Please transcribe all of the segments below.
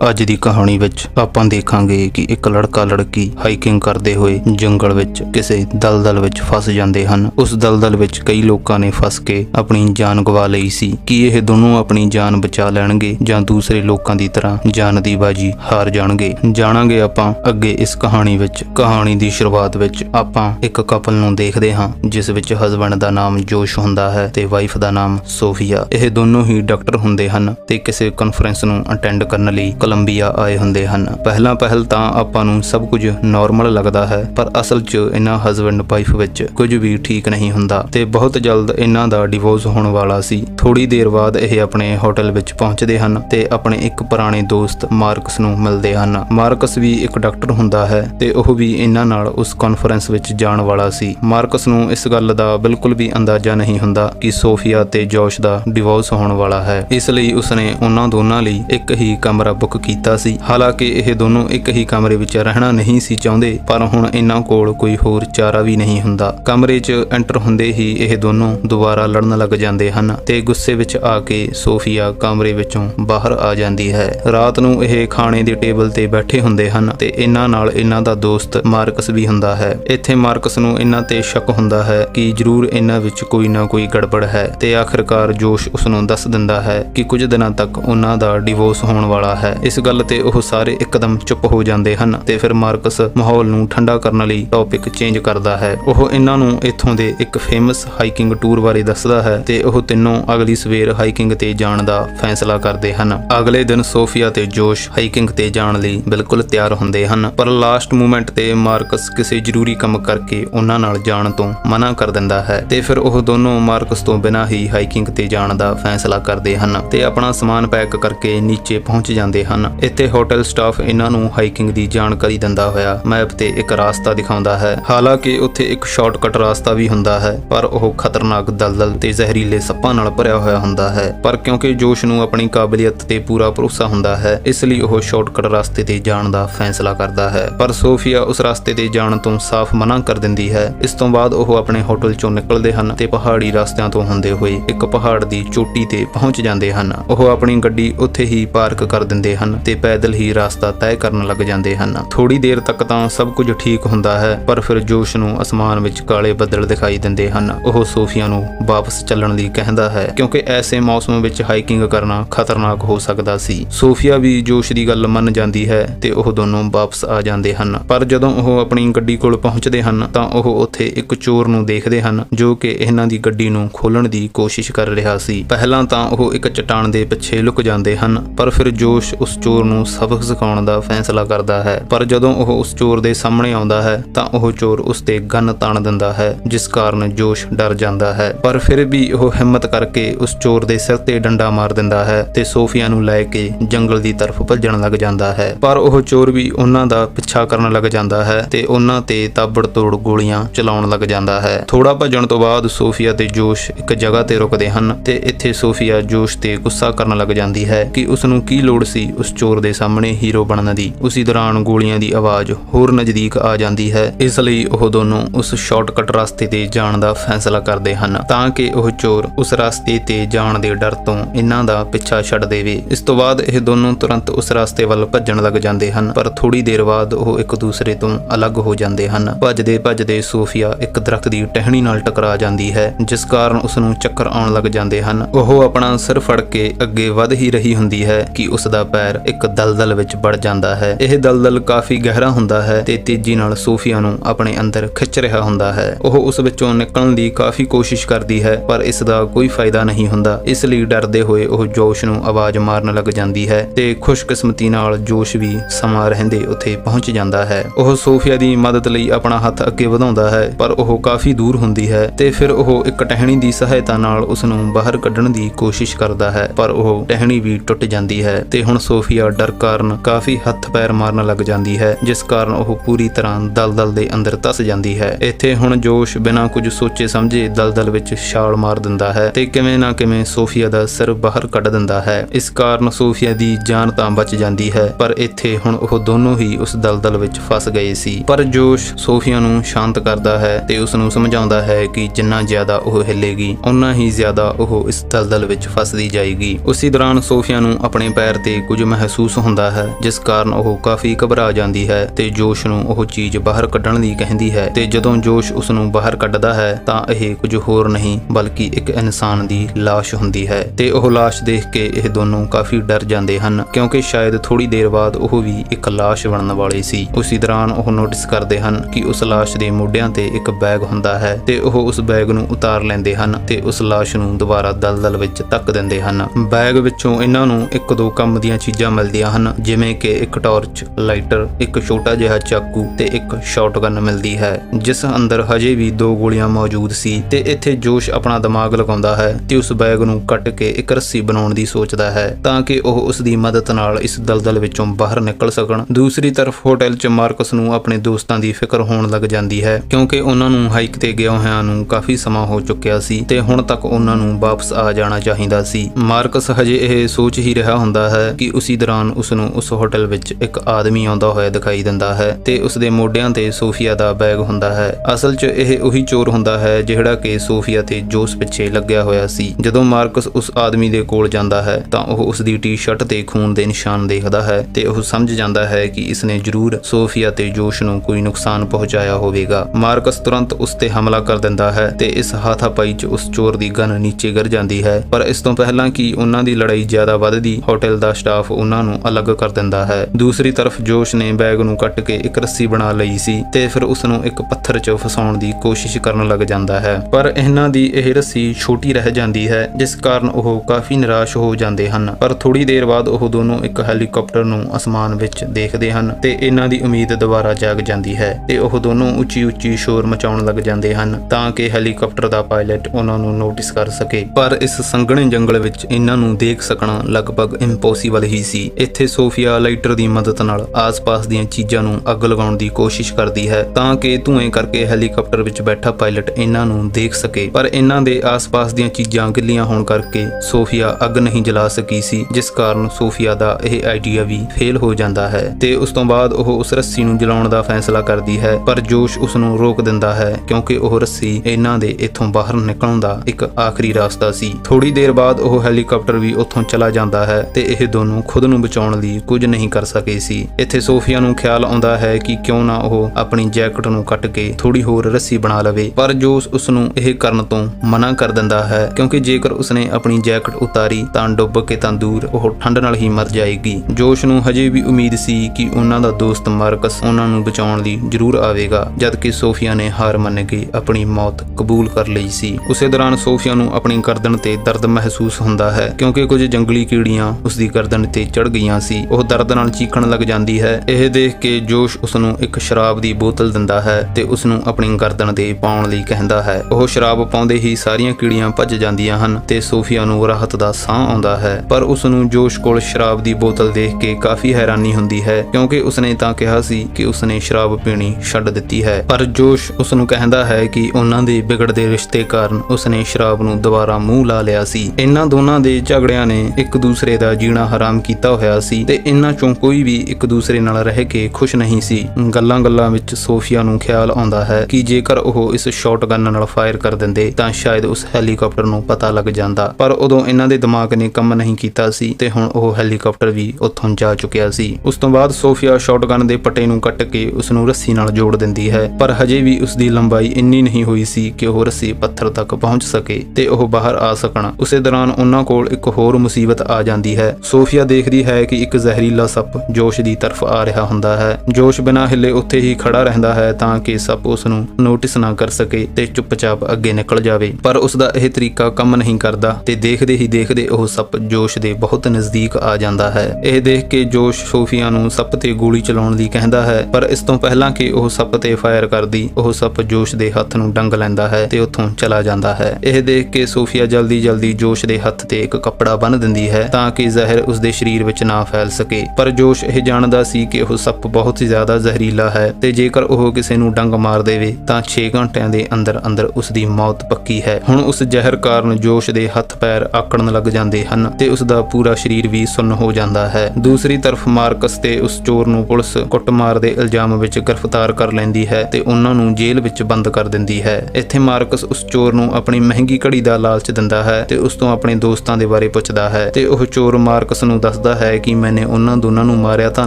ਅੱਜ ਦੀ ਕਹਾਣੀ ਵਿੱਚ ਆਪਾਂ ਦੇਖਾਂਗੇ ਕਿ ਇੱਕ ਲੜਕਾ ਲੜਕੀ ਹਾਈਕਿੰਗ ਕਰਦੇ ਹੋਏ ਜੰਗਲ ਵਿੱਚ ਕਿਸੇ ਦਲਦਲ ਵਿੱਚ ਫਸ ਜਾਂਦੇ ਹਨ। ਉਸ ਦਲਦਲ ਵਿੱਚ ਕਈ ਲੋਕਾਂ ਨੇ ਫਸ ਕੇ ਆਪਣੀ ਜਾਨ ਗਵਾ ਲਈ ਸੀ ਕਿ ਇਹ ਦੋਨੋਂ ਆਪਣੀ ਜਾਨ ਬਚਾ ਲੈਣਗੇ ਜਾਂ ਦੂਸਰੇ ਲੋਕਾਂ ਦੀ ਤਰ੍ਹਾਂ ਜਾਨ ਦੀ ਬਾਜੀ ਹਾਰ ਜਾਣਗੇ। ਜਾਣਾਂਗੇ ਆਪਾਂ ਅੱਗੇ ਇਸ ਕਹਾਣੀ ਵਿੱਚ। ਕਹਾਣੀ ਦੀ ਸ਼ੁਰੂਆਤ ਵਿੱਚ ਆਪਾਂ ਇੱਕ ਕਪਲ ਨੂੰ ਦੇਖਦੇ ਹਾਂ, ਜਿਸ ਵਿੱਚ ਹਸਬੰਡ ਦਾ ਨਾਮ ਜੋਸ਼ ਹੁੰਦਾ ਹੈ ਤੇ ਵਾਈਫ ਦਾ ਨਾਮ ਸੋਫੀਆ। ਇਹ ਦੋਨੋਂ ਹੀ ਡਾਕਟਰ ਹੁੰਦੇ ਹਨ ਤੇ ਕਿਸੇ ਕਾਨਫਰੰਸ ਨੂੰ ਅਟੈਂਡ ਕਰਨ ਲਈ ਕੋਲੰਬੀਆ ਆਏ ਹੁੰਦੇ ਹਨ। ਪਹਿਲਾਂ ਪਹਿਲ ਤਾਂ ਆਪਾਂ ਨੂੰ ਸਭ ਕੁਝ ਨਾਰਮਲ ਲੱਗਦਾ ਹੈ, ਪਰ ਅਸਲ 'ਚ ਇਹਨਾਂ ਹਸਬੰਡ ਵਾਈਫ ਵਿੱਚ ਕੁਝ ਵੀ ਠੀਕ ਨਹੀਂ ਹੁੰਦਾ ਤੇ ਬਹੁਤ ਜਲਦ ਇਹਨਾਂ ਦਾ ਡਿਵੋਰਸ ਹੋਣ ਵਾਲਾ ਸੀ। ਥੋੜੀ ਦੇਰ ਬਾਅਦ ਇਹ ਆਪਣੇ ਹੋਟਲ ਵਿੱਚ ਪਹੁੰਚਦੇ ਹਨ ਤੇ ਆਪਣੇ ਇੱਕ ਪੁਰਾਣੇ ਦੋਸਤ ਮਾਰਕਸ ਨੂੰ ਮਿਲਦੇ ਹਨ। ਮਾਰਕਸ ਵੀ ਇੱਕ ਡਾਕਟਰ ਹੁੰਦਾ ਹੈ ਤੇ ਉਹ ਵੀ ਇਹਨਾਂ ਨਾਲ ਉਸ ਕਾਨਫਰੰਸ ਵਿੱਚ ਜਾਣ ਵਾਲਾ ਸੀ। ਮਾਰਕਸ ਨੂੰ ਇਸ ਗੱਲ ਦਾ ਬਿਲਕੁਲ ਵੀ ਅੰਦਾਜ਼ਾ ਨਹੀਂ ਹੁੰਦਾ ਕਿ ਸੋਫੀਆ ਤੇ ਜੋਸ਼ ਦਾ ਡਿਵੋਰਸ ਹੋਣ ਵਾਲਾ ਹੈ। ਇਸ ਲਈ ਉਸਨੇ ਉਹਨਾਂ ਦੋਨਾਂ ਲਈ ਇੱਕ ਹੀ ਕਮਰਾ ਬੁੱਕ ਕੀਤਾ ਸੀ। ਹਾਲਾਂਕਿ ਇਹ ਦੋਨੋਂ ਇੱਕ ਹੀ ਕਮਰੇ ਵਿੱਚ ਰਹਿਣਾ ਨਹੀਂ ਸੀ ਚਾਹੁੰਦੇ, ਪਰ ਹੁਣ ਇਹਨਾਂ ਕੋਲ ਕੋਈ ਹੋਰ ਚਾਰਾ ਵੀ ਨਹੀਂ ਹੁੰਦਾ। ਕਮਰੇ 'ਚ ਐਂਟਰ ਹੁੰਦੇ ਹੀ ਇਹ ਦੋਨੋਂ ਦੁਬਾਰਾ ਲੜਨ ਲੱਗ ਜਾਂਦੇ ਹਨ ਤੇ ਗੁੱਸੇ ਵਿੱਚ ਆ ਕੇ ਸੋਫੀਆ ਕਮਰੇ ਵਿੱਚੋਂ ਬਾਹਰ ਆ ਜਾਂਦੀ ਹੈ। ਰਾਤ ਨੂੰ ਇਹ ਖਾਣੇ ਦੇ ਟੇਬਲ ਤੇ ਬੈਠੇ ਹੁੰਦੇ ਹਨ ਤੇ ਇਹਨਾਂ ਨਾਲ ਇਹਨਾਂ ਦਾ ਦੋਸਤ ਮਾਰਕਸ ਵੀ ਹੁੰਦਾ ਹੈ। ਇੱਥੇ ਮਾਰਕਸ ਨੂੰ ਇਹਨਾਂ ਤੇ ਸ਼ੱਕ ਹੁੰਦਾ ਹੈ ਕਿ ਜ਼ਰੂਰ ਇਹਨਾਂ ਵਿੱਚ ਕੋਈ ਨਾ ਕੋਈ ਗੜਬੜ ਹੈ ਤੇ ਆਖਿਰਕਾਰ ਜੋਸ਼ ਉਸ ਨੂੰ ਦੱਸ ਦਿੰਦਾ ਹੈ ਕਿ ਕੁਝ ਦਿਨਾਂ ਤੱਕ ਉਹਨਾਂ ਦਾ ਡਿਵੋਰਸ ਹੋਣ ਵਾਲਾ ਹੈ। ਇਸ ਗੱਲ ਤੇ ਉਹ ਸਾਰੇ ਇੱਕਦਮ ਚੁੱਪ ਹੋ ਜਾਂਦੇ ਹਨ ਤੇ ਫਿਰ ਮਾਰਕਸ ਮਾਹੌਲ ਨੂੰ ਠੰਡਾ ਕਰਨ ਲਈ ਟੌਪਿਕ ਚੇਂਜ ਕਰਦਾ ਹੈ। ਉਹ ਇਹਨਾਂ ਨੂੰ ਇੱਥੋਂ ਦੇ ਇੱਕ ਫੇਮਸ ਹਾਈਕਿੰਗ ਟੂਰ ਬਾਰੇ ਦੱਸਦਾ ਹੈ ਤੇ ਉਹ ਤਿੰਨੋਂ ਅਗਲੀ ਸਵੇਰ ਹਾਈਕਿੰਗ ਤੇ ਜਾਣ ਦਾ ਫੈਸਲਾ ਕਰਦੇ ਹਨ। ਅਗਲੇ ਦਿਨ ਸੋਫੀਆ ਤੇ ਜੋਸ਼ ਹਾਈਕਿੰਗ ਤੇ ਜਾਣ ਲਈ ਬਿਲਕੁਲ ਤਿਆਰ ਹੁੰਦੇ ਹਨ, ਪਰ ਲਾਸਟ ਮੂਮੈਂਟ ਤੇ ਮਾਰਕਸ ਕਿਸੇ ਜ਼ਰੂਰੀ ਕੰਮ ਕਰਕੇ ਉਹਨਾਂ ਨਾਲ ਜਾਣ ਤੋਂ ਮਨਾ ਕਰ ਦਿੰਦਾ ਹੈ ਤੇ ਫਿਰ ਉਹ ਦੋਨੋਂ ਮਾਰਕਸ ਤੋਂ ਬਿਨਾਂ ਹੀ ਹਾਈਕਿੰਗ ਤੇ ਜਾਣ ਦਾ ਫੈਸਲਾ ਕਰਦੇ ਹਨ ਤੇ ਆਪਣਾ ਸਮਾਨ ਪੈਕ ਕਰਕੇ ਨੀਚੇ ਪਹੁੰਚ ਜਾਂਦੇ ਹਨ। ਇੱਥੇ ਹੋਟਲ ਸਟਾਫ ਇਹਨਾਂ ਨੂੰ ਹਾਈਕਿੰਗ ਦੀ ਜਾਣਕਾਰੀ ਦਿੰਦਾ ਹੋਇਆ, ਮੈਪ ਤੇ ਇੱਕ ਰਾਸਤਾ ਦਿਖਾਉਂਦਾ ਹੈ। ਹਾਲਾਂਕਿ ਉੱਥੇ ਇੱਕ ਸ਼ਾਰਟਕਟ ਰਾਸਤਾ ਵੀ ਹੁੰਦਾ ਹੈ, ਪਰ ਉਹ ਖਤਰਨਾਕ ਦਲਦਲ ਤੇ ਜ਼ਹਿਰੀਲੇ ਸੱਪਾਂ ਨਾਲ ਭਰਿਆ ਹੋਇਆ ਹੁੰਦਾ ਹੈ। ਪਰ ਕਿਉਂਕਿ ਜੋਸ਼ ਨੂੰ ਆਪਣੀ ਕਾਬਲੀਅਤ ਤੇ ਪੂਰਾ ਭਰੋਸਾ ਹੁੰਦਾ ਹੈ, ਇਸ ਲਈ ਉਹ ਸ਼ਾਰਟਕਟ ਰਸਤੇ ਤੇ ਜਾਣ ਦਾ ਫੈਸਲਾ ਕਰਦਾ ਹੈ। ਪਰ ਸੋਫੀਆ ਉਸ ਰਸਤੇ ਤੇ ਜਾਣ ਤੋਂ ਸਾਫ਼ ਮਨਾ ਕਰ ਦਿੰਦੀ ਹੈ। ਇਸ ਤੋਂ ਬਾਅਦ ਉਹ ਆਪਣੇ ਹੋਟਲ ਚੋਂ ਨਿਕਲਦੇ ਹਨ ਤੇ ਪਹਾੜੀ ਰਸਤਿਆਂ ਤੋਂ ਹੁੰਦੇ ਹੋਏ ਇੱਕ ਪਹਾੜ ਦੀ ਚੋਟੀ ਤੇ ਪਹੁੰਚ ਜਾਂਦੇ ਹਨ। ਉਹ ਆਪਣੀ ਗੱਡੀ ਉੱਥੇ ਹੀ ਪਾਰਕ ਕਰ ਦਿੰਦੇ ਹਨ। ਤੇ ਪੈਦਲ ਹੀ ਰਸਤਾ ਤੈਅ ਕਰਨ ਲੱਗ ਜਾਂਦੇ ਹਨ। ਥੋੜੀ ਦੇਰ ਤੱਕ ਤਾਂ ਸਭ ਕੁਝ ਠੀਕ ਹੁੰਦਾ ਹੈ, ਪਰ ਫਿਰ ਜੋਸ਼ ਨੂੰ ਅਸਮਾਨ ਵਿੱਚ ਕਾਲੇ ਬੱਦਲ ਦਿਖਾਈ ਦਿੰਦੇ ਹਨ। ਉਹ ਸੋਫੀਆ ਨੂੰ ਵਾਪਸ ਚੱਲਣ ਲਈ ਕਹਿੰਦਾ ਹੈ, ਕਿਉਂਕਿ ਐਸੇ ਮੌਸਮ ਵਿੱਚ ਹਾਈਕਿੰਗ ਕਰਨਾ ਖਤਰਨਾਕ ਹੋ ਸਕਦਾ ਸੀ। ਸੋਫੀਆ ਵੀ ਜੋਸ਼ ਦੀ ਗੱਲ ਮੰਨ ਜਾਂਦੀ ਹੈ ਤੇ ਉਹ ਦੋਨੋਂ ਵਾਪਸ ਆ ਜਾਂਦੇ ਹਨ। ਪਰ ਜਦੋਂ ਉਹ ਆਪਣੀ ਗੱਡੀ ਕੋਲ ਪਹੁੰਚਦੇ ਹਨ, ਤਾਂ ਉਹ ਉੱਥੇ ਇੱਕ ਚੋਰ ਨੂੰ ਦੇਖਦੇ ਹਨ, ਜੋ ਕਿ ਇਹਨਾਂ ਦੀ ਗੱਡੀ ਨੂੰ ਖੋਲਣ ਦੀ ਕੋਸ਼ਿਸ਼ ਕਰ ਰਿਹਾ ਸੀ। ਪਹਿਲਾਂ ਤਾਂ ਉਹ ਇੱਕ ਚਟਾਨ ਦੇ ਪਿੱਛੇ ਲੁਕ ਜਾਂਦੇ ਹਨ, ਪਰ ਫਿਰ ਜੋਸ਼ ਉਸ ਚੋਰ ਨੂੰ ਸਬਕ ਸਿਖਾਉਣ ਦਾ ਫੈਸਲਾ ਕਰਦਾ ਹੈ। ਪਰ ਜਦੋਂ ਉਹ ਉਸ ਚੋਰ ਦੇ ਸਾਹਮਣੇ ਆਉਂਦਾ ਹੈ, ਤਾਂ ਉਹ ਚੋਰ ਉਸ ਤੇ ਗਨ ਤਾਣ ਦਿੰਦਾ ਹੈ, ਜਿਸ ਕਾਰਨ ਜੋਸ਼ ਡਰ ਜਾਂਦਾ ਹੈ। ਪਰ ਫਿਰ ਵੀ ਉਹ ਹਿੰਮਤ ਕਰਕੇ ਉਸ ਚੋਰ ਦੇ ਸਿਰ ਤੇ ਡੰਡਾ ਮਾਰ ਦਿੰਦਾ ਹੈ ਤੇ ਸੋਫੀਆ ਨੂੰ ਲੈ ਕੇ ਜੰਗਲ ਦੀ ਤਰਫ ਭੱਜਣ ਲੱਗ ਜਾਂਦਾ ਹੈ। ਪਰ ਉਹ ਚੋਰ ਵੀ ਉਹਨਾਂ ਦਾ ਪਿੱਛਾ ਕਰਨ ਲੱਗ ਜਾਂਦਾ ਹੈ ਤੇ ਉਹਨਾਂ ਤੇ ਤਾਬੜਤੋੜ ਗੋਲੀਆਂ ਚਲਾਉਣ ਲੱਗ ਜਾਂਦਾ ਹੈ। ਥੋੜਾ ਭੱਜਣ ਤੋਂ ਬਾਅਦ ਸੋਫੀਆ ਤੇ ਜੋਸ਼ ਇੱਕ ਜਗ੍ਹਾ ਤੇ ਰੁਕਦੇ ਹਨ ਤੇ ਇੱਥੇ ਸੋਫੀਆ ਜੋਸ਼ ਤੇ ਗੁੱਸਾ ਕਰਨ ਲੱਗ ਜਾਂਦੀ ਹੈ ਕਿ ਉਸ ਨੂੰ ਕੀ ਲੋੜ ਸੀ ਉਸ ਚੋਰ ਦੇ ਸਾਹਮਣੇ ਹੀਰੋ ਬਣਨ ਦੀ, ਉਸੇ ਦੌਰਾਨ ਗੋਲੀਆਂ ਦੀ ਆਵਾਜ਼ ਹੋਰ ਨਜ਼ਦੀਕ ਆ ਜਾਂਦੀ ਹੈ। ਇਸ ਲਈ ਉਹ ਦੋਨੋਂ ਉਸ ਸ਼ਾਰਟਕਟ ਰਸਤੇ ਤੇ ਜਾਣ ਦਾ ਫੈਸਲਾ ਕਰਦੇ ਹਨ, ਤਾਂ ਕਿ ਉਹ ਚੋਰ ਉਸ ਰਸਤੇ ਤੇ ਜਾਣ ਦੇ ਡਰ ਤੋਂ ਇਹਨਾਂ ਦਾ ਪਿੱਛਾ ਛੱਡ ਦੇਵੇ। ਇਸ ਤੋਂ ਬਾਅਦ ਇਹ ਦੋਨੋਂ ਤੁਰੰਤ ਉਸ ਰਸਤੇ ਵੱਲ ਭੱਜਣ ਲੱਗ ਜਾਂਦੇ ਹਨ, ਪਰ ਥੋੜੀ ਦੇਰ ਬਾਅਦ ਉਹ ਇੱਕ ਦੂਸਰੇ ਤੋਂ ਅਲੱਗ ਹੋ ਜਾਂਦੇ ਹਨ। ਭੱਜਦੇ ਭੱਜਦੇ ਸੋਫੀਆ ਇੱਕ ਦਰਖਤ ਦੀ ਟਹਿਣੀ ਨਾਲ ਟਕਰਾ ਜਾਂਦੀ ਹੈ, ਜਿਸ ਕਾਰਨ ਉਸ ਨੂੰ ਚੱਕਰ ਆਉਣ ਲੱਗ ਜਾਂਦੇ ਹਨ। ਉਹ ਆਪਣਾ ਸਿਰ ਫੜ ਕੇ ਅੱਗੇ ਵੱਧ ਹੀ ਰਹੀ ਹੁੰਦੀ ਹੈ ਕਿ ਉਸ ਦਾ ਪੈਰ ਇੱਕ ਦਲਦਲ ਵਿੱਚ ਵੜ ਜਾਂਦਾ ਹੈ। ਇਹ ਦਲਦਲ ਕਾਫੀ ਗਹਿਰਾ ਹੁੰਦਾ ਹੈ ਤੇ ਤੇਜ਼ੀ ਨਾਲ ਸੋਫੀਆ ਨੂੰ ਆਪਣੇ ਅੰਦਰ ਖਿੱਚ ਰਿਹਾ ਹੁੰਦਾ ਹੈ। ਉਹ ਉਸ ਵਿੱਚੋਂ ਨਿਕਲਣ ਦੀ ਕਾਫੀ ਕੋਸ਼ਿਸ਼ ਕਰਦੀ ਹੈ, ਪਰ ਇਸ ਦਾ ਕੋਈ ਫਾਇਦਾ ਨਹੀਂ ਹੁੰਦਾ। ਇਸ ਲਈ ਡਰਦੇ ਹੋਏ ਉਹ ਜੋਸ਼ ਨੂੰ ਆਵਾਜ਼ ਮਾਰਨ ਲੱਗ ਜਾਂਦੀ ਹੈ ਤੇ ਖੁਸ਼ਕਿਸਮਤੀ ਨਾਲ ਜੋਸ਼ ਵੀ ਸਮਾਂ ਰਹਿੰਦੇ ਉੱਥੇ ਪਹੁੰਚ ਜਾਂਦਾ ਹੈ। ਉਹ ਸੋਫੀਆ ਦੀ ਮਦਦ ਲਈ ਆਪਣਾ ਹੱਥ ਅੱਗੇ ਵਧਾਉਂਦਾ ਹੈ, ਪਰ ਉਹ ਕਾਫੀ ਦੂਰ ਹੁੰਦੀ ਹੈ ਤੇ ਫਿਰ ਉਹ ਇੱਕ ਟਹਿਣੀ ਦੀ ਸਹਾਇਤਾ ਨਾਲ ਉਸ ਨੂੰ ਬਾਹਰ ਕੱਢਣ ਦੀ ਕੋਸ਼ਿਸ਼ ਕਰਦਾ ਹੈ, ਪਰ ਉਹ ਟਹਿਣੀ ਵੀ ਟੁੱਟ ਜਾਂਦੀ ਹੈ ਤੇ ਹੁਣ ਸੋਫੀਆ ਡਰ ਕਾਰਨ ਕਾਫੀ ਹੱਥ ਪੈਰ ਮਾਰਨ ਲੱਗ ਜਾਂਦੀ ਹੈ, ਜਿਸ ਕਾਰਨ ਉਹ ਪੂਰੀ ਤਰ੍ਹਾਂ ਦਲਦਲ ਦੇ ਅੰਦਰ ਧਸ ਜਾਂਦੀ ਹੈ। ਇੱਥੇ ਹੁਣ ਜੋਸ਼ ਬਿਨਾਂ ਕੁਝ ਸੋਚੇ ਸਮਝੇ ਦਲਦਲ ਵਿੱਚ ਛਾਲ ਮਾਰ ਦਿੰਦਾ ਹੈ ਤੇ ਕਿਵੇਂ ਨਾ ਕਿਵੇਂ ਸੋਫੀਆ ਦਾ ਸਿਰ ਬਾਹਰ ਕੱਢ ਦਿੰਦਾ ਹੈ। ਇਸ ਕਾਰਨ ਸੋਫੀਆ ਦੀ ਜਾਨ ਤਾਂ ਬਚ ਜਾਂਦੀ ਹੈ, ਪਰ ਇੱਥੇ ਹੁਣ ਉਹ ਦੋਨੋਂ ਹੀ ਉਸ ਦਲਦਲ ਵਿੱਚ ਫਸ ਗਏ ਸੀ। ਪਰ ਜੋਸ਼ ਸੋਫੀਆ ਨੂੰ ਸ਼ਾਂਤ ਕਰਦਾ ਹੈ ਤੇ ਉਸ ਨੂੰ ਸਮਝਾਉਂਦਾ ਹੈ ਕਿ ਜਿੰਨਾ ਜ਼ਿਆਦਾ ਉਹ ਹਿੱਲੇਗੀ ਉਨਾ ਹੀ ਜ਼ਿਆਦਾ ਉਹ ਇਸ ਦਲਦਲ ਵਿੱਚ ਫਸਦੀ ਜਾਏਗੀ। ਉਸੇ ਦੌਰਾਨ ਸੋਫੀਆ ਨੂੰ ਆਪਣੇ ਪੈਰ ਤੇ ਕੁਝ ਮਹਿਸੂਸ ਹੁੰਦਾ ਹੈ, ਜਿਸ ਕਾਰਨ ਉਹ ਕਾਫੀ ਘਬਰਾ ਜਾਂਦੀ ਹੈ ਤੇ ਜੋਸ਼ ਨੂੰ ਉਹ ਚੀਜ਼ ਬਾਹਰ ਕੱਢਣ ਦੀ ਕਹਿੰਦੀ ਹੈ ਤੇ ਜਦੋਂ ਜੋਸ਼ ਉਸ ਨੂੰ ਬਾਹਰ ਕੱਢਦਾ ਹੈ ਤਾਂ ਇਹ ਕੁਝ ਹੋਰ ਨਹੀਂ, ਬਲਕਿ ਇੱਕ ਇਨਸਾਨ ਦੀ ਲਾਸ਼ ਹੁੰਦੀ ਹੈ ਤੇ ਉਹ ਲਾਸ਼ ਦੇਖ ਕੇ ਇਹ ਦੋਨੋਂ ਕਾਫੀ ਡਰ ਜਾਂਦੇ ਹਨ, ਕਿਉਂਕਿ ਸ਼ਾਇਦ ਥੋੜੀ ਦੇਰ ਬਾਅਦ ਉਹ ਵੀ ਇੱਕ ਲਾਸ਼ ਬਣਨ ਵਾਲੀ ਸੀ। ਉਸੇ ਦੌਰਾਨ ਉਹ ਨੋਟਿਸ ਕਰਦੇ ਹਨ ਕਿ ਉਸ ਲਾਸ਼ ਦੇ ਮੋਢਿਆਂ ਤੇ ਇੱਕ ਬੈਗ ਹੁੰਦਾ ਹੈ ਤੇ ਉਹ ਉਸ ਬੈਗ ਨੂੰ ਉਤਾਰ ਲੈਂਦੇ ਹਨ ਤੇ ਉਸ ਲਾਸ਼ ਨੂੰ ਦੁਬਾਰਾ ਦਲਦਲ ਵਿੱਚ ਧੱਕ ਦਿੰਦੇ ਹਨ। ਬੈਗ ਵਿੱਚੋਂ ਇਹਨਾਂ ਨੂੰ ਇੱਕ ਦੋ ਕੰਮ ਦੀਆਂ ਚੀਜ਼ਾਂ ਮਿਲਦੀਆਂ ਹਨ, ਜਿਵੇਂ ਕਿ ਇੱਕ ਟਾਰਚ, ਲਾਈਟਰ, ਇੱਕ ਛੋਟਾ ਜਿਹਾ ਚਾਕੂ ਤੇ ਇੱਕ ਸ਼ਾਟਗਨ ਮਿਲਦੀ ਹੈ, ਜਿਸ ਅੰਦਰ ਹਜੇ ਵੀ ਦੋ ਗੋਲੀਆਂ ਮੌਜੂਦ ਸੀ ਤੇ ਇੱਥੇ ਜੋਸ਼ ਆਪਣਾ ਦਿਮਾਗ ਲਗਾਉਂਦਾ ਹੈ ਤੇ ਉਸ ਬੈਗ ਨੂੰ ਕੱਟ ਕੇ ਇੱਕ ਰੱਸੀ ਬਣਾਉਣ ਦੀ ਸੋਚਦਾ ਹੈ, ਤਾਂ ਕਿ ਉਹ ਉਸ ਦੀ ਮਦਦ ਨਾਲ ਇਸ ਦਲਦਲ ਵਿੱਚੋਂ ਬਾਹਰ ਨਿਕਲ ਸਕਣ। ਦੂਸਰੀ ਤਰਫ ਹੋਟਲ 'ਚ ਮਾਰਕਸ ਨੂੰ ਆਪਣੇ ਦੋਸਤਾਂ ਦੀ ਫਿਕਰ ਹੋਣ ਲੱਗ ਜਾਂਦੀ ਹੈ, ਕਿਉਂਕਿ ਉਹਨਾਂ ਨੂੰ ਹਾਈਕ ਤੇ ਗਿਆ ਹੋਇਆਂ ਨੂੰ ਕਾਫੀ ਸਮਾਂ ਹੋ ਚੁੱਕਿਆ ਸੀ ਤੇ ਹੁਣ ਤੱਕ ਉਹਨਾਂ ਨੂੰ ਵਾਪਸ ਆ ਜਾਣਾ ਚਾਹੀਦਾ ਸੀ। ਮਾਰਕਸ ਹਜੇ ਇਹ ਸੋਚ ਹੀ ਰਿਹਾ ਹੁੰਦਾ ਹੈ ਕਿ ਉਸੇ ਦੌਰਾਨ ਉਸ ਨੂੰ ਉਸ ਹੋਟਲ ਵਿੱਚ ਇੱਕ ਆਦਮੀ ਆਉਂਦਾ ਹੋਇਆ ਦਿਖਾਈ ਦਿੰਦਾ ਹੈ ਤੇ ਉਸ ਦੇ ਮੋਢਿਆਂ ਤੇ ਸੋਫੀਆ ਦਾ ਬੈਗ ਹੁੰਦਾ ਹੈ। ਅਸਲ 'ਚ ਇਹ ਉਹੀ ਚੋਰ ਹੁੰਦਾ ਹੈ ਜਿਹੜਾ ਕਿ ਸੋਫੀਆ ਤੇ ਜੋਸ ਪਿੱਛੇ ਲੱਗਿਆ ਹੋਇਆ ਸੀ। ਜਦੋਂ ਮਾਰਕਸ ਉਸ ਆਦਮੀ ਦੇ ਕੋਲ ਜਾਂਦਾ ਹੈ ਤਾਂ ਉਹ ਉਸ ਦੀ ਟੀ-ਸ਼ਰਟ ਤੇ ਖੂਨ ਦੇ ਨਿਸ਼ਾਨ ਦੇਖਦਾ ਹੈ ਤੇ ਉਹ ਸਮਝ ਜਾਂਦਾ ਹੈ ਕਿ ਇਸਨੇ ਜ਼ਰੂਰ ਸੋਫੀਆ ਤੇ ਜੋਸ਼ ਨੂੰ ਕੋਈ ਨੁਕਸਾਨ ਪਹੁੰਚਾਇਆ ਹੋਵੇਗਾ। ਮਾਰਕਸ ਤੁਰੰਤ ਉਸ ਤੇ ਹਮਲਾ ਕਰ ਦਿੰਦਾ ਹੈ ਤੇ ਇਸ ਹਾਥਾਪਾਈ 'ਚ ਉਸ ਚੋਰ ਦੀ ਗਨ ਨੀਚੇ ਗਿਰ ਜਾਂਦੀ ਹੈ। ਪਰ ਇਸ ਤੋਂ ਪਹਿਲਾਂ ਕਿ ਉਹਨਾਂ ਦੀ ਲੜਾਈ ਜ਼ਿਆਦਾ ਵੱਧਦੀ, ਹੋਟਲ ਦਾ ਸਟਾਫ ਉਹਨਾਂ ਨੂੰ ਅਲੱਗ ਕਰ ਦਿੰਦਾ ਹੈ। ਦੂਸਰੀ ਤਰਫ ਜੋਸ਼ ਨੇ ਬੈਗ ਨੂੰ ਕੱਟ ਕੇ ਇੱਕ ਰੱਸੀ ਬਣਾ ਲਈ ਸੀ ਤੇ ਫਿਰ ਉਸ ਨੂੰ ਇੱਕ ਪੱਥਰ 'ਚ ਫਸਾਉਣ ਦੀ ਕੋਸ਼ਿਸ਼ ਕਰਨ ਲੱਗ ਜਾਂਦਾ ਹੈ। ਪਰ ਇਹਨਾਂ ਦੀ ਇਹ ਰੱਸੀ ਛੋਟੀ ਰਹਿ ਜਾਂਦੀ ਹੈ, ਜਿਸ ਕਾਰਨ ਉਹ ਕਾਫੀ ਨਿਰਾਸ਼ ਹੋ ਜਾਂਦੇ ਹਨ। ਪਰ ਥੋੜੀ ਦੇਰ ਬਾਅਦ ਉਹ ਦੋਨੋਂ ਇੱਕ ਹੈਲੀਕਾਪਟਰ ਨੂੰ ਅਸਮਾਨ ਵਿੱਚ ਦੇਖਦੇ ਹਨ ਤੇ ਇਹਨਾਂ ਦੀ ਉਮੀਦ ਦੁਬਾਰਾ ਜਾਗ ਜਾਂਦੀ ਹੈ ਤੇ ਉਹ ਦੋਨੋਂ ਉੱਚੀ ਉੱਚੀ ਸ਼ੋਰ ਮਚਾਉਣ ਲੱਗ ਜਾਂਦੇ ਹਨ ਤਾਂ ਕਿ ਹੈਲੀਕਾਪਟਰ ਦਾ ਪਾਇਲਟ ਉਹਨਾਂ ਨੂੰ ਨੋਟਿਸ ਕਰ ਸਕੇ। ਪਰ ਇਸ ਸੰਘਣੇ ਜੰਗਲ ਵਿੱਚ ਇਹਨਾਂ ਨੂੰ ਦੇਖ ਸਕਣਾ ਲਗਭਗ ਇੰਪੋਸੀਬਲ ਹੀ ਸੀ। ਇੱਥੇ ਸੋਫੀਆ ਲਾਈਟਰ ਦੀ ਮਦਦ ਨਾਲ ਆਸ-ਪਾਸ ਦੀਆਂ ਚੀਜ਼ਾਂ ਨੂੰ ਅੱਗ ਲਗਾਉਣ ਦੀ ਕੋਸ਼ਿਸ਼ ਕਰਦੀ ਹੈ ਤਾਂ ਕਿ ਧੂਏ ਕਰਕੇ ਹੈਲੀਕਾਪਟਰ ਵਿੱਚ ਬੈਠਾ ਪਾਇਲਟ ਇਹਨਾਂ ਨੂੰ ਦੇਖ ਸਕੇ। ਪਰ ਇਹਨਾਂ ਦੇ ਆਸ-ਪਾਸ ਦੀਆਂ ਚੀਜ਼ਾਂ ਗਿੱਲੀਆਂ ਹੋਣ ਕਰਕੇ ਸੋਫੀਆ ਅੱਗ ਨਹੀਂ ਜਲਾ ਸਕੀ ਸੀ, ਜਿਸ ਕਾਰਨ ਸੋਫੀਆ ਦਾ ਇਹ ਆਈਡੀਆ ਵੀ ਫੇਲ ਹੋ ਜਾਂਦਾ ਹੈ ਤੇ ਉਸ ਤੋਂ ਬਾਅਦ ਉਹ ਉਸ ਰੱਸੀ ਨੂੰ ਜਲਾਉਣ ਦਾ ਫੈਸਲਾ ਕਰਦੀ ਹੈ, ਪਰ ਜੋਸ਼ ਉਸ ਨੂੰ ਰੋਕ ਦਿੰਦਾ ਹੈ ਕਿਉਂਕਿ ਉਹ ਰੱਸੀ ਇਹਨਾਂ ਦੇ ਇੱਥੋਂ ਬਾਹਰ ਨਿਕਲਣ ਦਾ ਇੱਕ ਆਖਰੀ ਰਸਤਾ ਸੀ। ਥੋੜੀ ਦੇਰ ਬਾਅਦ ਉਹ ਹੈਲੀਕਾਪਟਰ ਵੀ ਉੱਥੋਂ ਚਲਾ ਜਾਂਦਾ ਹੈ ਤੇ ਇਹ ਦੋਨੋਂ ਖੁਦ ਨੂੰ ਬਚਾਉਣ ਲਈ ਕੁਝ ਨਹੀਂ ਕਰ ਸਕੇ ਸੀ। ਇੱਥੇ ਸੋਫੀਆ ਨੂੰ ਖਿਆਲ ਆਉਂਦਾ ਹੈ ਕਿ ਕਿਉਂ ਨਾ ਉਹ ਆਪਣੀ ਜੈਕਟ ਨੂੰ ਕੱਟ ਕੇ ਥੋੜੀ ਹੋਰ ਰੱਸੀ ਬਣਾ ਲਵੇ। ਪਰ ਜੋਸ਼ ਉਸ ਨੂੰ ਇਹ ਕਰਨ ਤੋਂ ਮਨਾ ਕਰ ਦਿੰਦਾ ਹੈ ਕਿਉਂਕਿ ਜੇਕਰ ਉਸਨੇ ਆਪਣੀ ਜੈਕਟ ਉਤਾਰੀ ਤਾਂ ਡੁੱਬ ਕੇ ਤੰਦੂਰ ਉਹ ਠੰਡ ਨਾਲ ਹੀ ਮਰ ਜਾਏਗੀ। ਜੋਸ਼ ਨੂੰ ਹਜੇ ਵੀ ਉਮੀਦ ਸੀ ਕਿ ਉਹਨਾਂ ਦਾ ਦੋਸਤ ਮਾਰਕਸ ਉਹਨਾਂ ਨੂੰ ਬਚਾਉਣ ਲਈ ਜ਼ਰੂਰ ਆਵੇਗਾ ਜਦਕਿ ਸੋਫੀਆ ਨੇ ਹਾਰ ਮੰਨ ਕੇ ਆਪਣੀ ਮੌਤ ਕਬੂਲ ਕਰ ਲਈ ਸੀ। ਉਸੇ ਦੌਰਾਨ ਸੋਫੀਆ ਨੂੰ ਆਪਣੀ ਗਰਦਨ ਤੇ ਦਰਦ ਮਹਿਸੂਸ ਹੁੰਦਾ ਹੈ ਕਿਉਂਕਿ ਕੁਝ ਜੰਗਲੀ ਕੀੜੀਆਂ ਉਸ ਦੀ ਗਰਦਨ ਤੇ ਚੜ ਗਈਆਂ ਸੀ। ਉਹ ਦਰਦ ਨਾਲ ਚੀਖਣ ਲੱਗ ਜਾਂਦੀ ਹੈ। ਇਹ ਦੇਖ ਕੇ ਜੋਸ਼ ਉਸ ਨੂੰ ਇੱਕ ਸ਼ਰਾਬ ਦੀ ਬੋਤਲ ਦਿੰਦਾ ਹੈ ਤੇ ਉਸ ਨੂੰ ਆਪਣੀ ਗਰਦਨ ਤੇ ਪਾਉਣ ਲਈ ਕਹਿੰਦਾ ਹੈ। ਉਹ ਸ਼ਰਾਬ ਪਾਉਂਦੇ ਹੀ ਸਾਰੀਆਂ ਕੀੜੀਆਂ ਭੱਜ ਜਾਂਦੀਆਂ ਹਨ ਤੇ ਸੋਫੀਆ ਨੂੰ ਰਾਹਤ ਦਾ ਸਾਹ ਆਉਂਦਾ ਹੈ। ਪਰ ਉਸ ਨੂੰ ਜੋਸ਼ ਕੋਲ ਸ਼ਰਾਬ ਦੀ ਬੋਤਲ ਦੇਖ ਕੇ ਕਾਫੀ ਹੈਰਾਨੀ ਹੁੰਦੀ ਹੈ ਕਿਉਂਕਿ ਉਸਨੇ ਤਾਂ ਕਿਹਾ ਸੀ ਕਿ ਉਸਨੇ ਸ਼ਰਾਬ ਪੀਣੀ ਛੱਡ ਦਿੱਤੀ ਹੈ। ਪਰ ਜੋਸ਼ ਉਸ ਨੂੰ ਕਹਿੰਦਾ ਹੈ ਕਿ ਉਹਨਾਂ ਦੇ ਵਿਗੜਦੇ ਰਿਸ਼ਤੇ ਕਾਰਨ ਉਸਨੇ ਸ਼ਰਾਬ ਨੂੰ ਦੁਬਾਰਾ ਮੂੰਹ ਲਾ ਲਿਆ ਸੀ। ਇਹਨਾਂ ਦੋਨਾਂ ਦੇ ਝਗੜਿਆਂ ਨੇ ਇੱਕ ਦੂਸਰੇ ਦਾ ਜੀਣਾ ਹਰਾਮ ਕੀਤਾ ਹੋਇਆ ਸੀ ਤੇ ਇਹਨਾਂ ਚੋਂ ਕੋਈ ਵੀ ਇੱਕ ਦੂਸਰੇ ਨਾਲ ਰਹਿ ਕੇ ਖੁਸ਼ ਨਹੀਂ ਸੀ। ਗੱਲਾਂ-ਗੱਲਾਂ ਵਿੱਚ ਸੋਫੀਆ ਨੂੰ ਖਿਆਲ ਆਉਂਦਾ ਹੈ ਕਿ ਜੇਕਰ ਉਹ ਇਸ ਸ਼ਾਟਗਨ ਨਾਲ ਫਾਇਰ ਕਰ ਦਿੰਦੇ, ਤਾਂ ਸ਼ਾਇਦ ਉਸ ਹੈਲੀਕਾਪਟਰ ਨੂੰ ਪਤਾ ਲੱਗ ਜਾਂਦਾ। ਪਰ ਉਦੋਂ ਇਹਨਾਂ ਦੇ ਦਿਮਾਗ ਨੇ ਕੰਮ ਨਹੀਂ ਕੀਤਾ ਸੀ ਤੇ ਹੁਣ ਉਹ ਹੈਲੀਕਾਪਟਰ ਵੀ ਉੱਥੋਂ ਜਾ ਚੁੱਕਿਆ ਸੀ। ਉਸ ਤੋਂ ਬਾਅਦ ਸੋਫੀਆ ਸ਼ਾਟਗਨ ਦੇ ਪੱਟੇ ਨੂੰ ਕੱਟ ਕੇ ਉਸ ਨੂੰ ਰੱਸੀ ਨਾਲ ਜੋੜ ਦਿੰਦੀ ਹੈ, ਪਰ ਹਜੇ ਵੀ ਉਸ ਦੀ ਲੰਬਾਈ ਇੰਨੀ ਨਹੀਂ ਹੋਈ ਸੀ ਕਿ ਉਹ ਰੱਸੀ ਪੱਥਰ ਤੱਕ ਪਹੁੰਚ ਸਕੇ ਤੇ ਉਹ ਬਾਹਰ ਆ ਸਕਣ। ਉਸੇ ਦੌਰਾਨ ਉਹਨਾਂ ਕੋਲ ਇੱਕ ਹੋਰ ਮੁਸੀਬਤ ਆ ਜਾਂਦੀ ਹੈ। ਸੋਫੀਆ ਦੇ ਦੇਖਦੀ ਹੈ ਕਿ ਇੱਕ ਜ਼ਹਿਰੀਲਾ ਸੱਪ ਜੋਸ਼ ਦੀ ਤਰਫ ਆ ਰਿਹਾ ਹੁੰਦਾ ਹੈ। ਜੋਸ਼ ਬਿਨਾਂ ਹਿੱਲੇ ਉੱਥੇ ਹੀ ਖੜਾ ਰਹਿੰਦਾ ਹੈ ਤਾਂ ਕਿ ਸੱਪ ਉਸ ਨੂੰ ਨੋਟਿਸ ਨਾ ਕਰ ਸਕੇ ਤੇ ਚੁੱਪਚਾਪ ਅੱਗੇ ਨਿਕਲ ਜਾਵੇ। ਪਰ ਉਸ ਦਾ ਇਹ ਤਰੀਕਾ ਕੰਮ ਨਹੀਂ ਕਰਦਾ ਤੇ ਦੇਖਦੇ ਹੀ ਦੇਖਦੇ ਉਹ ਸੱਪ ਜੋਸ਼ ਦੇ ਬਹੁਤ ਨਜ਼ਦੀਕ ਆ ਜਾਂਦਾ ਹੈ। ਇਹ ਦੇਖ ਕੇ ਜੋਸ਼ ਸੋਫੀਆ ਨੂੰ ਸੱਪ ਤੇ ਗੋਲੀ ਚਲਾਉਣ ਲਈ ਕਹਿੰਦਾ ਹੈ, ਪਰ ਇਸ ਤੋਂ ਪਹਿਲਾਂ ਕਿ ਉਹ ਸੱਪ ਤੇ ਫਾਇਰ ਕਰਦੀ, ਉਹ ਸੱਪ ਜੋਸ਼ ਦੇ ਹੱਥ ਨੂੰ ਡੰਗ ਲੈਂਦਾ ਹੈ ਤੇ ਉੱਥੋਂ ਚਲਾ ਜਾਂਦਾ ਹੈ। ਇਹ ਦੇਖ ਕੇ ਸੋਫੀਆ ਜਲਦੀ ਜਲਦੀ ਜੋਸ਼ ਦੇ ਹੱਥ ਤੇ ਇੱਕ ਕੱਪੜਾ ਬੰਨ੍ਹ ਦਿੰਦੀ ਹੈ ਤਾਂ ਕਿ ਜ਼ਹਿਰ ਉਸ ਦੇ ਸਰੀਰ ਵਿੱਚ ਨਾ ਫੈਲ ਸਕੇ। ਪਰ ਜੋਸ਼ ਇਹ ਜਾਣਦਾ ਸੀ ਕਿ ਉਹ ਸੱਪ ਬਹੁਤ ਹੀ ਜ਼ਿਆਦਾ ਜ਼ਹਿਰੀਲਾ ਹੈ ਤੇ ਜੇਕਰ ਉਹ ਕਿਸੇ ਨੂੰ ਡੰਗ ਮਾਰ ਦੇਵੇ, ਤਾਂ 6 ਘੰਟਿਆਂ ਦੇ ਅੰਦਰ ਅੰਦਰ ਉਸ ਦੀ ਮੌਤ ਪੱਕੀ ਹੈ। ਹੁਣ ਉਸ ਜ਼ਹਿਰ ਕਾਰਨ ਜੋਸ਼ ਦੇ ਹੱਥ ਪੈਰ ਆਕੜਨ ਲੱਗ ਜਾਂਦੇ ਹਨ ਤੇ ਉਸ ਦਾ ਪੂਰਾ ਸਰੀਰ ਵੀ ਸੁੰਨ ਹੋ ਜਾਂਦਾ ਹੈ। ਦੂਸਰੀ ਤਰਫ ਮਾਰਕਸ ਤੇ ਉਸ ਚੋਰ ਨੂੰ ਪੁਲਿਸ ਕੁੱਟਮਾਰ ਦੇ ਇਲਜ਼ਾਮ ਵਿੱਚ ਗ੍ਰਿਫਤਾਰ ਕਰ ਲੈਂਦੀ ਹੈ ਤੇ ਉਹਨਾਂ ਨੂੰ ਜੇਲ੍ਹ ਵਿੱਚ ਬੰਦ ਕਰ ਦਿੰਦੀ ਹੈ। ਇੱਥੇ ਮਾਰਕਸ ਉਸ ਚੋਰ ਨੂੰ ਆਪਣੀ ਮਹਿੰਗੀ ਘੜੀ ਦਾ ਲਾਲਚ ਦਿੰਦਾ ਹੈ ਤੇ ਉਸ ਤੋਂ ਆਪਣੇ ਦੋਸਤਾਂ ਦੇ ਬਾਰੇ ਪੁੱਛਦਾ ਹੈ ਤੇ ਉਹ ਚੋਰ ਮਾਰਕਸ ਨੂੰ ਦੱਸ ਦੱਸਦਾ ਹੈ ਕਿ ਮੈਨੇ ਉਹਨਾਂ ਦੋਨਾਂ ਨੂੰ ਮਾਰਿਆ ਤਾਂ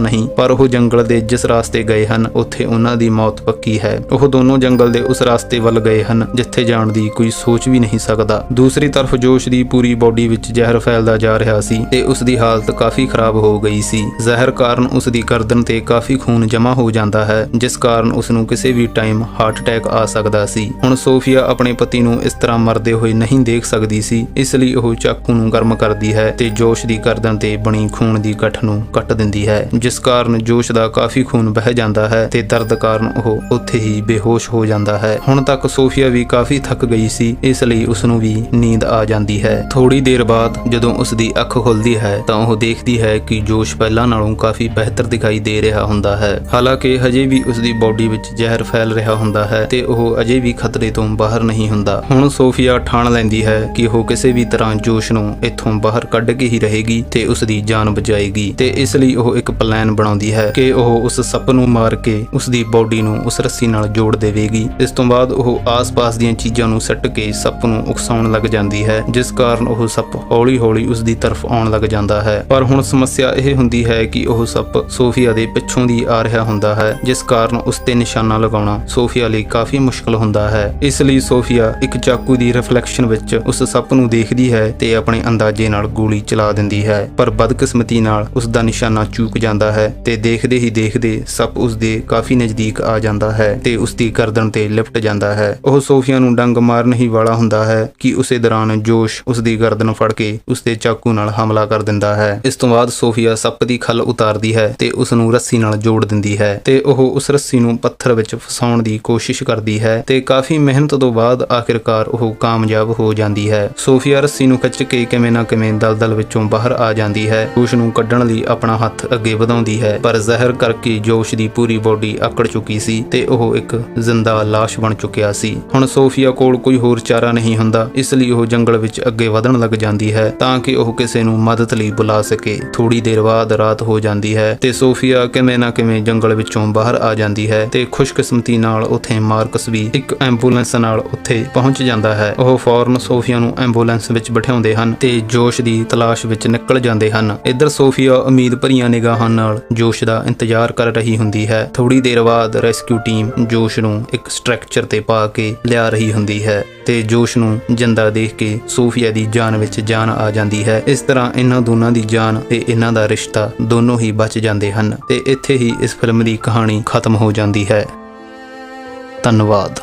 ਨਹੀਂ, ਪਰ ਉਹ ਜੰਗਲ ਦੇ ਜਿਸ ਰਾਸਤੇ ਗਏ ਹਨ, ਉੱਥੇ ਉਹਨਾਂ ਦੀ ਮੌਤ ਪੱਕੀ ਹੈ। ਉਹ ਦੋਨੋਂ ਜੰਗਲ ਦੇ ਉਸ ਰਾਸਤੇ ਵੱਲ ਗਏ ਹਨ, ਜਿੱਥੇ ਜਾਣ ਦੀ ਕੋਈ ਸੋਚ ਵੀ ਨਹੀਂ ਸਕਦਾ। ਦੂਸਰੀ ਤਰਫ ਜੋਸ਼ ਦੀ ਪੂਰੀ ਬਾਡੀ ਵਿੱਚ ਜ਼ਹਿਰ ਫੈਲਦਾ ਜਾ ਰਿਹਾ ਸੀ ਤੇ ਉਸ ਦੀ ਹਾਲਤ ਕਾਫੀ ਖਰਾਬ ਹੋ ਗਈ ਸੀ। ਜ਼ਹਿਰ ਕਾਰਨ ਉਸ ਦੀ ਗਰਦਨ ਤੇ ਕਾਫੀ ਖੂਨ ਜਮ੍ਹਾਂ ਹੋ ਜਾਂਦਾ ਹੈ, ਜਿਸ ਕਾਰਨ ਉਸ ਨੂੰ ਕਿਸੇ ਵੀ ਟਾਈਮ ਹਾਰਟ ਅਟੈਕ ਆ ਸਕਦਾ ਸੀ। ਹੁਣ ਸੋਫੀਆ ਆਪਣੇ ਪਤੀ ਨੂੰ ਇਸ ਤਰ੍ਹਾਂ ਮਰਦੇ ਹੋਏ ਨਹੀਂ ਦੇਖ ਸਕਦੀ ਸੀ, ਇਸ ਲਈ ਉਹ ਚਾਕੂ ਨੂੰ ਗਰਮ ਕਰਦੀ ਹੈ ਤੇ ਜੋਸ਼ ਦੀ ਗਰਦਨ ਤੇ ਬਣੀ ਖੂਨ ਦੀ ਗੱਠ ਨੂੰ ਕੱਟ ਦਿੰਦੀ ਹੈ, ਜਿਸ ਕਾਰਨ ਜੋਸ਼ ਦਾ ਕਾਫੀ ਖੂਨ ਬਹਿ ਜਾਂਦਾ ਹੈ ਤੇ ਦਰਦ ਕਾਰਨ ਉਹ ਉੱਥੇ ਹੀ ਬੇਹੋਸ਼ ਹੋ ਜਾਂਦਾ ਹੈ। ਹੁਣ ਤੱਕ ਸੋਫੀਆ ਵੀ ਕਾਫੀ ਥੱਕ ਗਈ ਸੀ, ਇਸ ਲਈ ਉਸ ਨੂੰ ਵੀ ਨੀਂਦ ਆ ਜਾਂਦੀ ਹੈ। ਥੋੜੀ ਦੇਰ ਬਾਅਦ ਜਦੋਂ ਉਸ ਦੀ ਅੱਖ ਖੁੱਲਦੀ ਹੈ, ਤਾਂ ਉਹ ਦੇਖਦੀ ਹੈ ਕਿ ਜੋਸ਼ ਪਹਿਲਾਂ ਨਾਲੋਂ ਕਾਫੀ ਬਿਹਤਰ ਦਿਖਾਈ ਦੇ ਰਿਹਾ ਹੁੰਦਾ ਹੈ। ਹਾਲਾਂਕਿ ਹਜੇ ਵੀ ਉਸ ਦੀ ਬਾਡੀ ਵਿੱਚ ਜ਼ਹਿਰ ਫੈਲ ਰਿਹਾ ਹੁੰਦਾ ਹੈ ਤੇ ਉਹ ਅਜੇ ਵੀ ਖਤਰੇ ਤੋਂ ਬਾਹਰ ਨਹੀਂ ਹੁੰਦਾ। ਹੁਣ ਸੋਫੀਆ ਠਾਣ ਲੈਂਦੀ ਹੈ ਕਿ ਉਹ ਕਿਸੇ ਵੀ ਤਰ੍ਹਾਂ ਜੋਸ਼ ਨੂੰ ਇੱਥੋਂ ਬਾਹਰ ਕੱਢ ਕੇ ਹੀ ਰਹੇਗੀ ਤੇ ਉਸ ਦੀ ਜਾਨ ਬਚਾਏਗੀ ਤੇ ਇਸ ਲਈ ਉਹ ਇੱਕ ਪਲਾਨ ਬਣਾਉਂਦੀ ਹੈ ਕਿ ਉਹ ਉਸ ਸੱਪ ਨੂੰ ਮਾਰ ਕੇ ਉਸ ਦੀ ਬਾਡੀ ਨੂੰ ਉਸ ਰੱਸੀ ਨਾਲ ਜੋੜ ਦੇਵੇਗੀ। ਇਸ ਤੋਂ ਬਾਅਦ ਉਹ ਆਸ-ਪਾਸ ਦੀਆਂ ਚੀਜ਼ਾਂ ਨੂੰ ਸੱਟ ਕੇ ਸੱਪ ਨੂੰ ਉਕਸਾਉਣ ਲੱਗ ਜਾਂਦੀ ਹੈ, ਜਿਸ ਕਾਰਨ ਉਹ ਸੱਪ ਹੌਲੀ-ਹੌਲੀ ਉਸ ਦੀ ਤਰਫ ਆਉਣ ਲੱਗ ਜਾਂਦਾ ਹੈ। ਪਰ ਹੁਣ ਸਮੱਸਿਆ ਇਹ ਹੁੰਦੀ ਹੈ ਕਿ ਉਹ ਸੱਪ ਸੋਫੀਆ ਦੇ ਪਿੱਛੋਂ ਦੀ ਆ ਰਿਹਾ ਹੁੰਦਾ ਹੈ, ਜਿਸ ਕਾਰਨ ਉਸ ਤੇ ਨਿਸ਼ਾਨਾ ਲਗਾਉਣਾ ਸੋਫੀਆ ਲਈ ਕਾਫੀ ਮੁਸ਼ਕਲ ਹੁੰਦਾ ਹੈ। ਇਸ ਲਈ ਸੋਫੀਆ ਇੱਕ ਚਾਕੂ ਦੀ ਰਿਫਲੈਕਸ਼ਨ ਵਿੱਚ ਉਸ ਸੱਪ ਨੂੰ ਦੇਖਦੀ ਹੈ ਤੇ ਆਪਣੇ ਅੰਦਾਜ਼ੇ ਨਾਲ ਗੋਲੀ ਚਲਾ ਦਿੰਦੀ ਹੈ। ਪਰ ਬਦਕਿਸਮਤੀ ਨਾਲ ਉਸ ਦਾ ਨਿਸ਼ਾਨਾ ਚੂਕ ਜਾਂਦਾ ਹੈ ਤੇ ਦੇਖਦੇ ਹੀ ਦੇਖਦੇ ਸੱਪ ਉਸ ਦੇ ਕਾਫੀ ਨਜ਼ਦੀਕ ਆ ਜਾਂਦਾ ਹੈ ਤੇ ਉਸ ਦੀ ਗਰਦਨ ਤੇ ਲਿਪਟ ਜਾਂਦਾ ਹੈ। ਉਹ ਸੋਫੀਆ ਨੂੰ ਡੰਗ ਮਾਰਨ ਹੀ ਵਾਲਾ ਹੁੰਦਾ ਹੈ ਕਿ ਉਸੇ ਦੌਰਾਨ ਜੋਸ਼ ਉਸ ਦੀ ਗਰਦਨ ਫੜ ਕੇ ਉਸ ਦੇ ਚਾਕੂ ਨਾਲ ਹਮਲਾ ਕਰ ਦਿੰਦਾ ਹੈ। ਇਸ ਤੋਂ ਬਾਅਦ ਸੋਫੀਆ ਸੱਪ ਦੀ ਖੱਲ ਉਤਾਰਦੀ ਹੈ ਤੇ ਉਸ ਨੂੰ ਰੱਸੀ ਨਾਲ ਜੋੜ ਦਿੰਦੀ ਹੈ ਤੇ ਉਹ ਉਸ ਰੱਸੀ ਨੂੰ ਪੱਥਰ ਵਿੱਚ ਫਸਾਉਣ ਦੀ ਕੋਸ਼ਿਸ਼ ਕਰਦੀ ਹੈ ਤੇ ਕਾਫੀ ਮਿਹਨਤ ਤੋਂ ਬਾਅਦ ਆਖਿਰਕਾਰ ਉਹ ਕਾਮਯਾਬ ਹੋ ਜਾਂਦੀ ਹੈ। ਸੋਫੀਆ ਰੱਸੀ ਨੂੰ ਖਿੱਚ ਕੇ ਕਿਵੇਂ ਨਾ ਕਿਵੇਂ ਦਲਦਲ ਵਿੱਚੋਂ ਬਾਹਰ ਆ ਜਾਂਦੀ ਹੈ ਜੋਸ਼ ਨੂੰ ਕੱਢਣ ਲਈ ਆਪਣਾ ਹੱਥ ਅੱਗੇ ਵਧਾਉਂਦੀ ਹੈ। ਪਰ ਜ਼ਹਿਰ ਕਰਕੇ ਜੋਸ਼ ਦੀ ਪੂਰੀ ਬੋਡੀ ਆਕੜ ਚੁੱਕੀ ਸੀ ਤੇ ਉਹ ਇੱਕ ਜ਼ਿੰਦਾ ਲਾਸ਼ ਬਣ ਚੁੱਕਿਆ ਸੀ। ਹੁਣ ਸੋਫੀਆ ਕੋਲ ਕੋਈ ਹੋਰ ਚਾਰਾ ਨਹੀਂ ਹੁੰਦਾ, ਇਸ ਲਈ ਉਹ ਜੰਗਲ ਵਿੱਚ ਅੱਗੇ ਵਧਣ ਲੱਗ ਜਾਂਦੀ ਹੈ ਤਾਂ ਕਿ ਉਹ ਕਿਸੇ ਨੂੰ ਮਦਦ ਲਈ ਬੁਲਾ ਸਕੇ। ਥੋੜੀ ਦੇਰ ਬਾਅਦ ਰਾਤ ਹੋ ਜਾਂਦੀ ਹੈ ਤੇ ਸੋਫੀਆ ਕਿਵੇਂ ਨਾ ਕਿਵੇਂ ਜੰਗਲ ਵਿੱਚੋਂ ਬਾਹਰ ਆ ਜਾਂਦੀ ਹੈ ਤੇ ਖੁਸ਼ਕਿਸਮਤੀ ਨਾਲ ਉੱਥੇ ਮਾਰਕਸ ਵੀ ਇੱਕ ਐਂਬੂਲੈਂਸ ਨਾਲ ਉੱਥੇ ਪਹੁੰਚ ਜਾਂਦਾ ਹੈ। ਉਹ ਫੌਰਨ ਸੋਫੀਆ ਨੂੰ ਐਂਬੂਲੈਂਸ ਵਿੱਚ ਬਿਠਾਉਂਦੇ ਹਨ ਤੇ ਜੋਸ਼ ਦੀ ਤਲਾਸ਼ ਵਿੱਚ ਨਿਕਲ ਜਾਂਦੇ ਹਨ। ਹਨ। ਇੱਧਰ ਸੋਫੀਆ ਉਮੀਦ ਭਰੀਆਂ ਨਿਗਾਹਾਂ ਨਾਲ ਜੋਸ਼ ਦਾ ਇੰਤਜ਼ਾਰ ਕਰ ਰਹੀ ਹੁੰਦੀ ਹੈ। ਥੋੜੀ ਦੇਰ ਬਾਅਦ ਰੈਸਕਿਊ ਟੀਮ ਜੋਸ਼ ਨੂੰ ਇੱਕ ਸਟਰਕਚਰ ਤੇ ਪਾ ਕੇ ਲਿਆ ਰਹੀ ਹੁੰਦੀ ਹੈ ਤੇ ਜੋਸ਼ ਨੂੰ ਜਿੰਦਾ ਦੇਖ ਕੇ ਸੋਫੀਆ ਦੀ ਜਾਨ ਵਿੱਚ ਜਾਨ ਆ ਜਾਂਦੀ ਹੈ। ਇਸ ਤਰ੍ਹਾਂ ਇਹਨਾਂ ਦੋਨਾਂ ਦੀ ਜਾਨ ਤੇ ਇਹਨਾਂ ਦਾ ਰਿਸ਼ਤਾ ਦੋਨੋਂ ਹੀ ਬਚ ਜਾਂਦੇ ਹਨ ਤੇ ਇੱਥੇ ਹੀ ਇਸ ਫਿਲਮ ਦੀ ਕਹਾਣੀ ਖਤਮ ਹੋ ਜਾਂਦੀ ਹੈ। ਧੰਨਵਾਦ।